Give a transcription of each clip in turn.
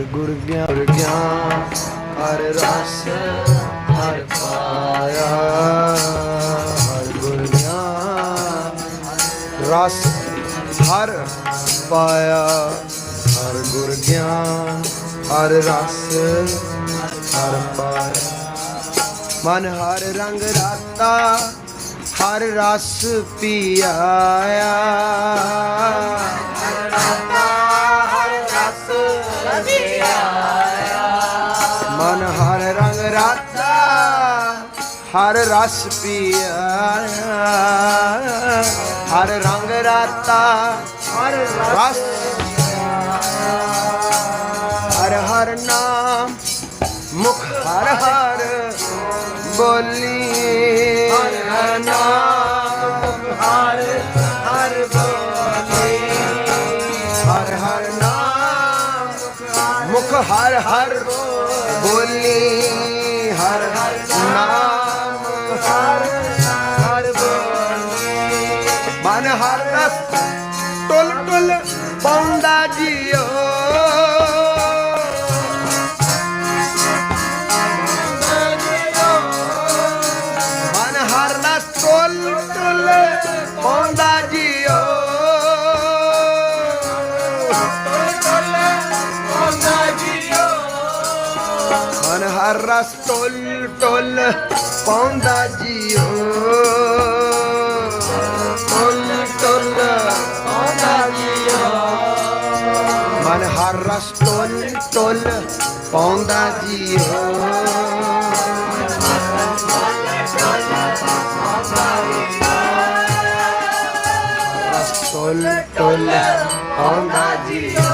ਹਰ ਗੁਰ ਗਿਆਨ ਗੁਰ ਗਿਆਨ ਹਰ ਰਸ ਹਰ ਪਾਇਆ। ਹਰ ਗੁਰ ਗਿਆਨ ਰਸ ਹਰ ਪਾਇਆ। ਹਰ ਗੁਰ ਗਿਆਨ ਹਰ ਰਸ ਹਰ ਪਾਇਆ। ਮਨ ਹਰ ਰੰਗ ਰਾਤਾ, ਹਰ ਰਸ ਪੀਆਇਆ। ਹਰ ਰਾਤਾ ਰਾਤਾ ਹਰ ਰਸ ਪੀਆਇਆ ਹਰ ਰੰਗ ਰਾਤਾ ਹਰ ਰਸ ਹਰ ਹਰ ਨਾਮ ਮੁਖ ਹਰ ਹਰ ਬੋਲੀ। ਹਰ ਨਾਮ ਮੁਖ ਹਰ ਹਰ ਬੋਲੀ। ਹਰ ਹਰ ਨਾਮ ਮੁਖ ਹਰ ਹਰ ਬੋਲੀ। ਹਰ ਨਾਮ ਹਰ ਹਰ ਬੋਲੀ ਰਸ ਟੋਲ ਟੋਲ ਪਾਉਂਦਾ ਜੀਓ ਟੁਲ ਟੁਲ ਪਾਉਂਦਾ ਜੀਓ ਮਨ ਹਰ ਰਸ ਟੋਲ ਟੁਲ ਪਾਉਂਦਾ ਜੀਓ ਰਸ ਟੋਲ ਟੁਲ ਪਾਉਂਦਾ ਜੀਓ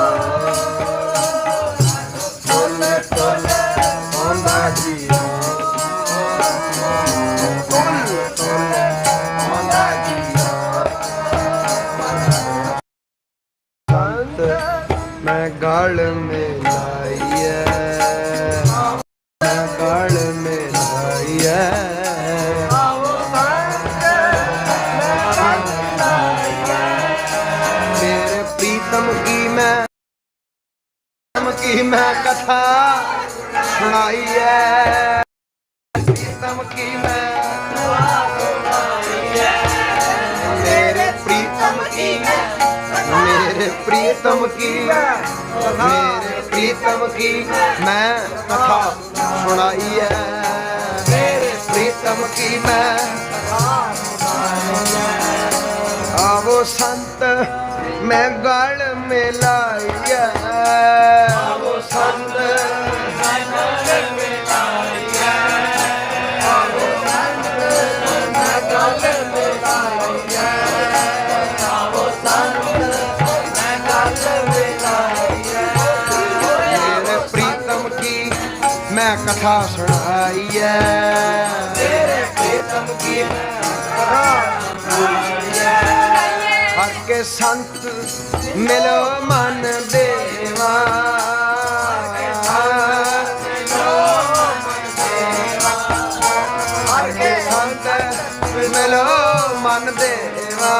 ਪ੍ਰੀਤਮ ਕੀ ਮੈਂ ਕਥਾ ਸੁਣਾਈ ਐ ਪ੍ਰੀਤਮ ਕੀ ਮੈਂ ਮੇਰੇ ਪ੍ਰੀਤਮ ਕੀ ਮੇਰੇ ਪ੍ਰੀਤਮ ਕੀ ਮੇਰੇ ਪ੍ਰੀਤਮ ਕੀ ਮੈਂ ਕਥਾ ਸੁਣਾਈ ਐ ਮੇਰੇ ਪ੍ਰੀਤਮ ਕੀ ਮੈਂ ਆਵੋ ਸੰਤ ਮੈਂ ਗਲ ਮਿਲਾਈਐ। ਆਵੋ ਸੰਤ ਮੈਂ ਗਲ ਮਿਲਾਈਐ। ਆਵੋ ਸੰਤ ਮੈਂ ਗਲ ਮਿਲਾਈਐ। ਆਵੋ ਸੰਤ ਮੈਂ ਗਲ ਮਿਲਾਈਐ। ਮੇਰੇ ਪ੍ਰੀਤਮ ਕੀ ਮੈਂ ਕਥਾ ਸੁਣਾਈਐ। ਮੇਰੇ ਕੇ ਸੰਤ ਮਿਲੋ ਮਨ ਦੇਵਾ। ਸੰਤ ਮਿਲੋ ਮਨ ਦੇਵਾ।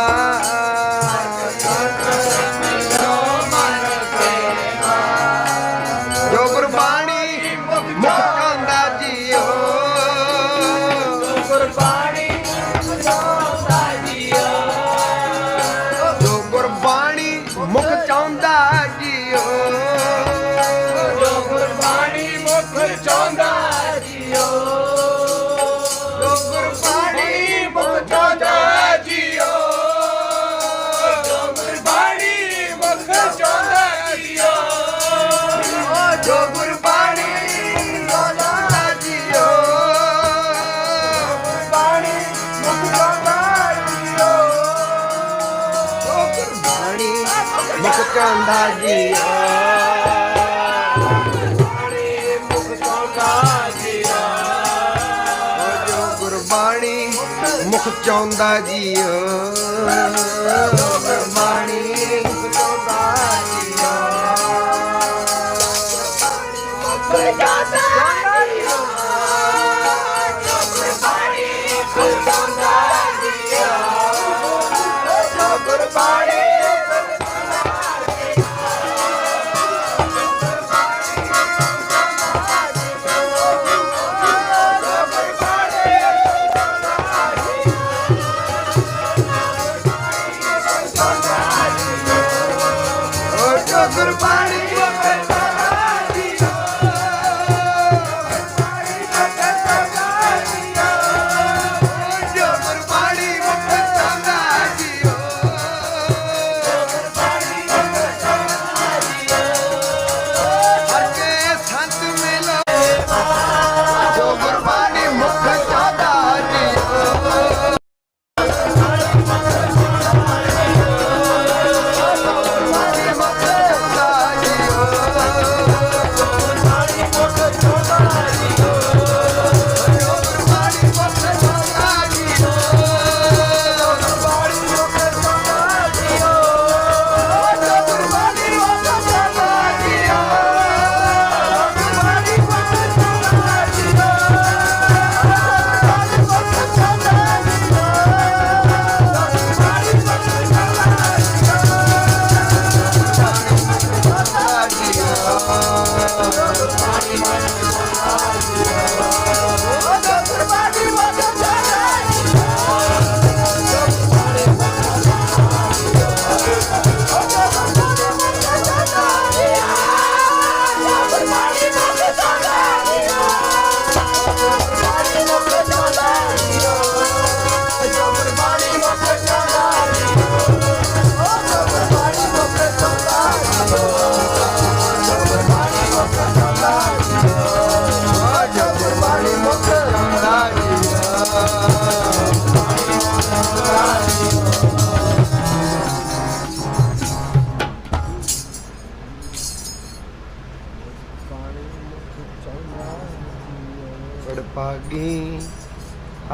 ਮੁਖ ਚਾਹੁੰਦਾ ਗੁਰਬਾਣੀ ਮੁਖ ਚਾਹੁੰਦਾ ਜੀਓ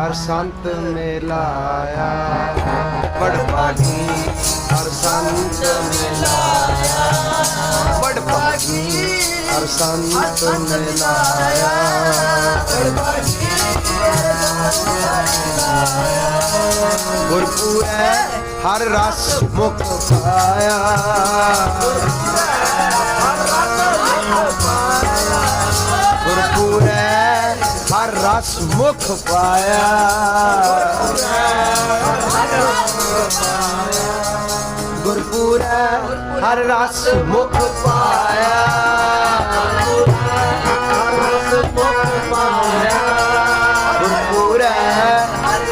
ਹਰ ਸੰਤ ਮਿਲਾਇਆ। ਬੜ ਭਾਗੀ ਹਰ ਸੰਤ ਮਿਲਾਇਆ। ਬੜ ਭਾਗੀ ਹਰ ਸੰਤ ਮਿਲਾਇਆ। ਗੁਰਪੂਰੈ ਹਰ ਰਸ ਮੁਖ ਪਾਇਆ ਗੁਰਪੂਰੈ ਹਰ ਰਸ ਮੁਖ ਪਾਇਆ। ਗੁਰਪੂਰੈ ਰਸ ਮੁਖ ਪਾਇਆ। ਹਰ ਰਸ ਮੁਖ ਪਾਇਆ। ਗੁਰਪੂਰੈ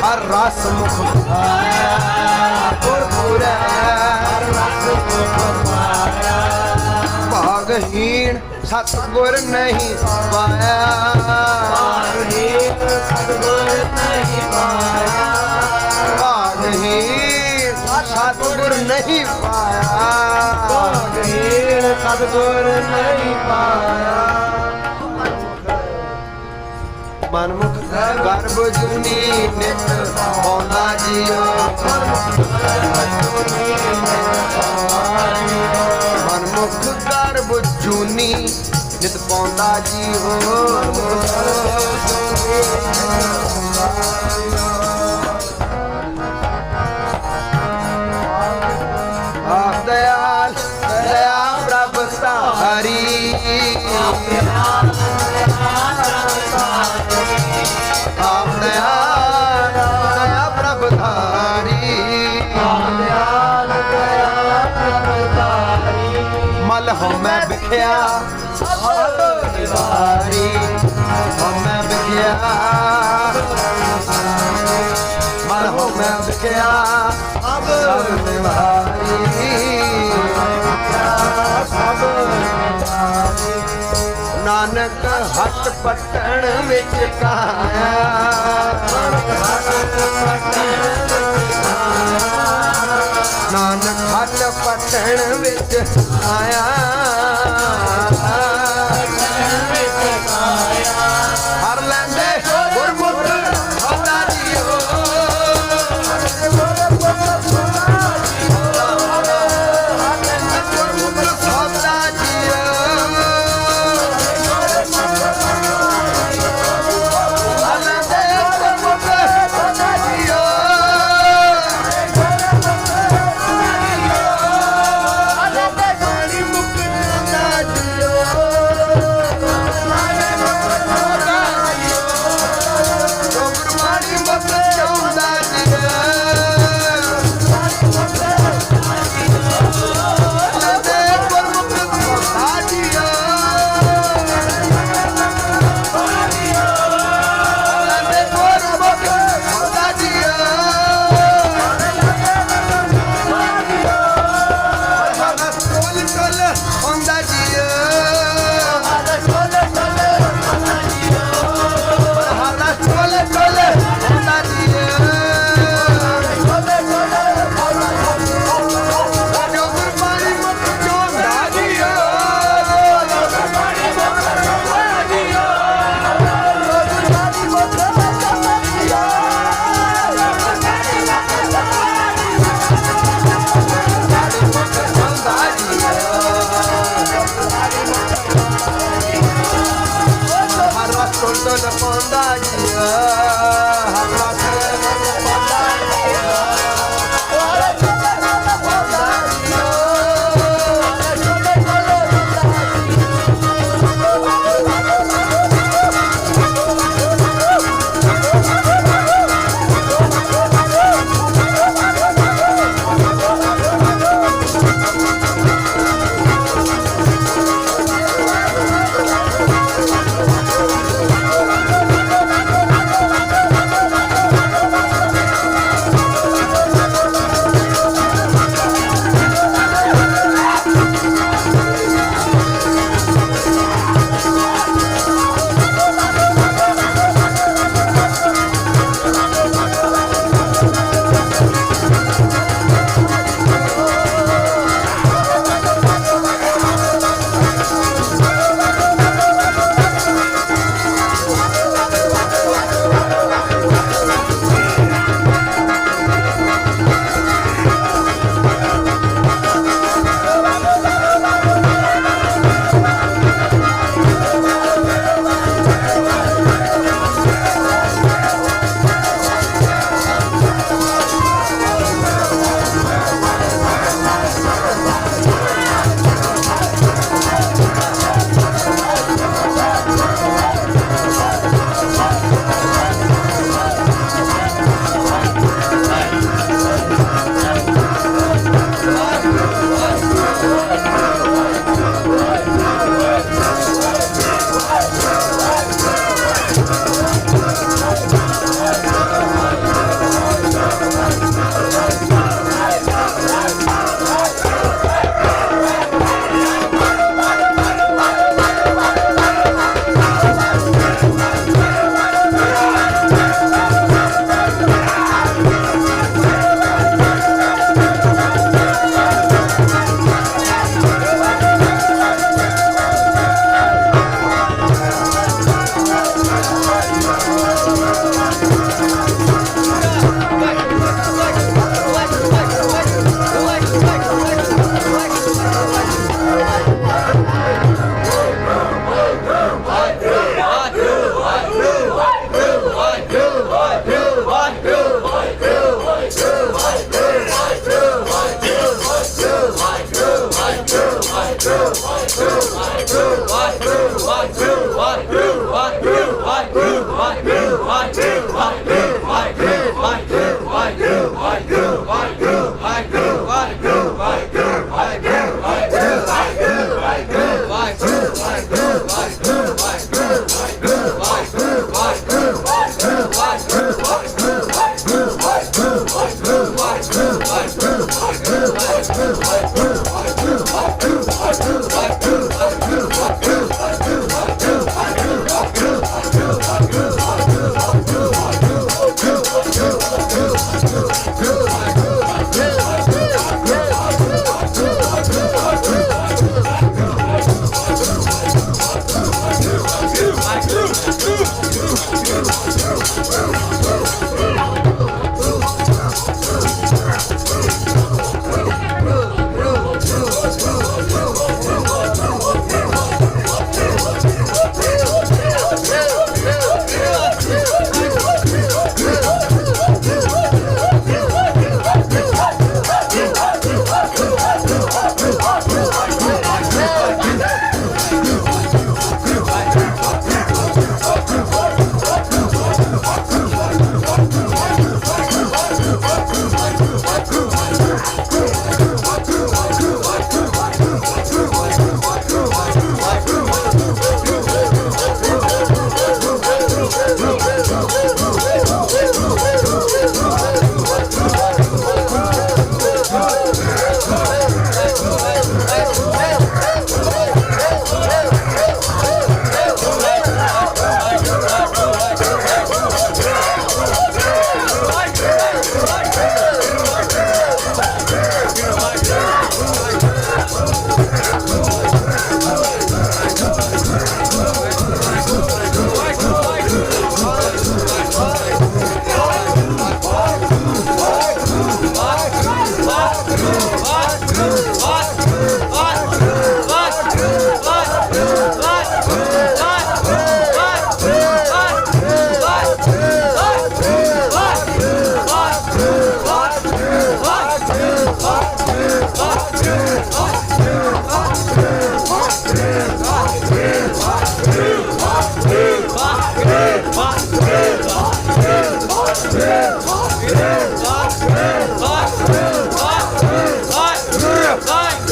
ਹਰ ਰਸ ਮੁਖ ਪਾਇਆ। ਭਾਗਹੀਣ ਸਤਗੁਰ ਨਹੀਂ ਪਾਇਆ। ਭਾਗਹੀਣ ਸਤਗੁਰ ਨਹੀਂ ਪਾਇਆ। ਸਤਗੁਰ ਨਹੀਂ ਪਾਇਆ। ਨਹੀਂ ਪਾਇਆ। ਮਨਮੁਖ ਗਰਭ ਜੁਨੀ ਨਿਤ ਪਾਉਂਦਾ ਜੀਓ। ਮਨਮੁਖ ਗਰਭ ਜੁਨੀ ਨਿਤ ਪਾਉਂਦਾ ਜੂਨੀ ਜਿੱਤ ਬੰਦਾ ਜੀ ਹੋ। ਵਿਖਿਆ ਸਭ ਨਿਵਾਰੀ ਮੈਂ ਵਿਖਿਆ। ਮਲ ਹੋ ਮੈਂ ਵਿਖਿਆ। ਸਭ ਨਿਵਾਰੀ ਸਭ ਨਾਨਕ ਹੱਥ ਪਟਣ ਵਿੱਚ ਕਾਇਆ। ਨਾਨਕ ਹੱਥ ਪਟਣ ਵਿੱਚ ਆਇਆ। contagiar.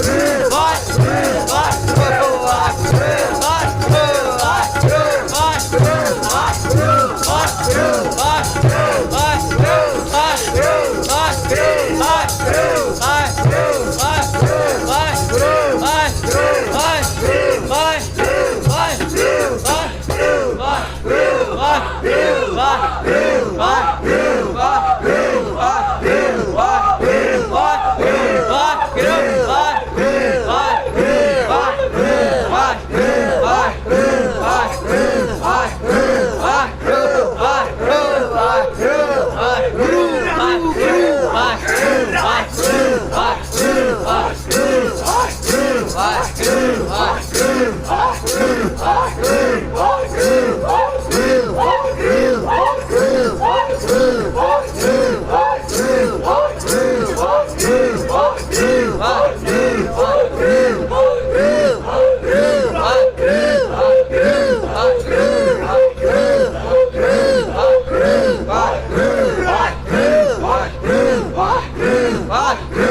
Hey!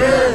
Roo!